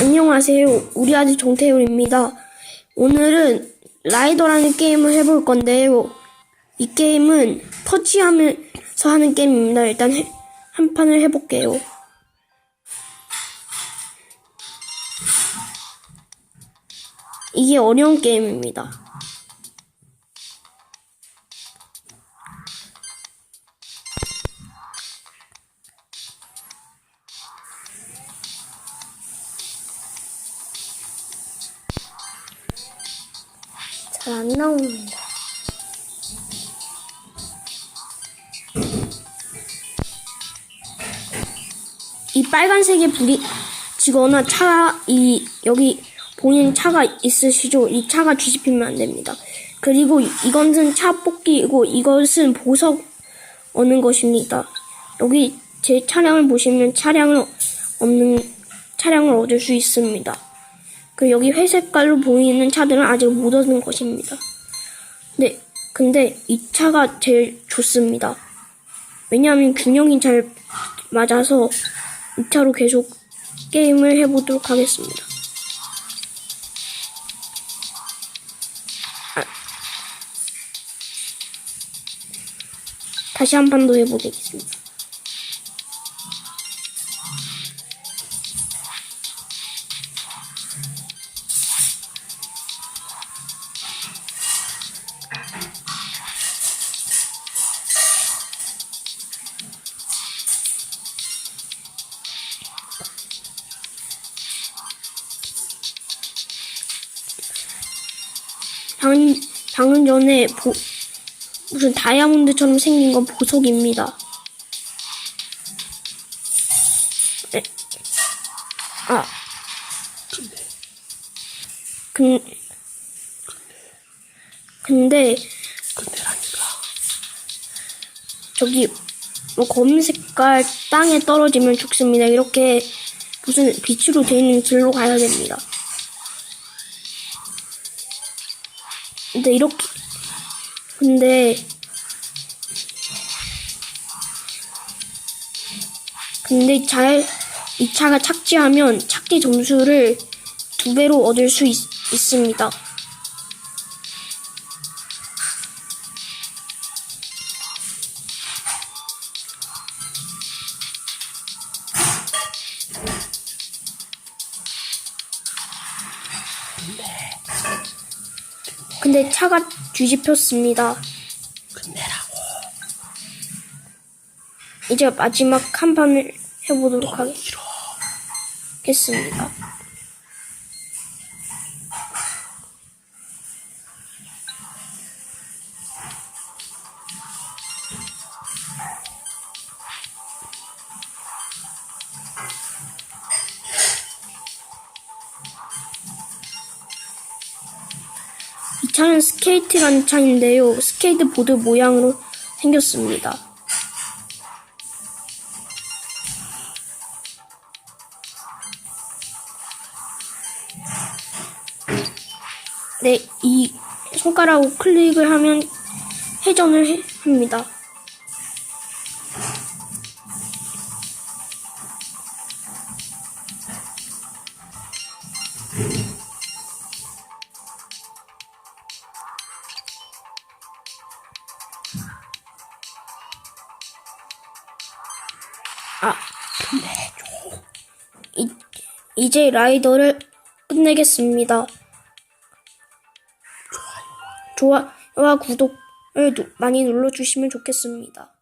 안녕하세요. 우리 아들 정태율입니다. 오늘은 라이더라는 게임을 해볼 건데요. 이 게임은 터치하면서 하는 게임입니다. 일단 해- 한 판을 해볼게요. 이게 어려운 게임입니다. 잘 안 나옵니다. 이 빨간색에 불이 지거나 차, 이, 여기 보이는 차가 있으시죠? 이 차가 뒤집히면 안 됩니다. 그리고 이- 이것은 차 뽑기이고 이것은 보석 얻는 것입니다. 여기 제 차량을 보시면 차량을 없는, 차량을 얻을 수 있습니다. 그 여기 회색깔로 보이는 차들은 아직 못 얻은 것입니다. 네, 근데 이 차가 제일 좋습니다. 왜냐하면 균형이 잘 맞아서 이 차로 계속 게임을 해보도록 하겠습니다. 아. 다시 한 판 더 해보겠습니다. 방금, 방금 전에 보, 무슨 다이아몬드처럼 생긴 건 보석입니다. 네. 아. 근, 근데, 저기, 뭐, 검은 색깔 땅에 떨어지면 죽습니다. 이렇게 무슨 빛으로 되어 있는 길로 가야 됩니다. 근데 이렇게 근데 근데 잘 이 차가 착지하면 착지 점수를 두 배로 얻을 수 있, 있습니다. 근데 차가 뒤집혔습니다. 이제 마지막 한 판을 해보도록 하겠습니다. 이 차는 스케이트라는 차인데요. 스케이트 보드 모양으로 생겼습니다. 네, 이 손가락으로 클릭을 하면 회전을 해- 합니다. 아, 이, 이제 라이더를 끝내겠습니다. 좋아요와 구독을 누- 많이 눌러주시면 좋겠습니다.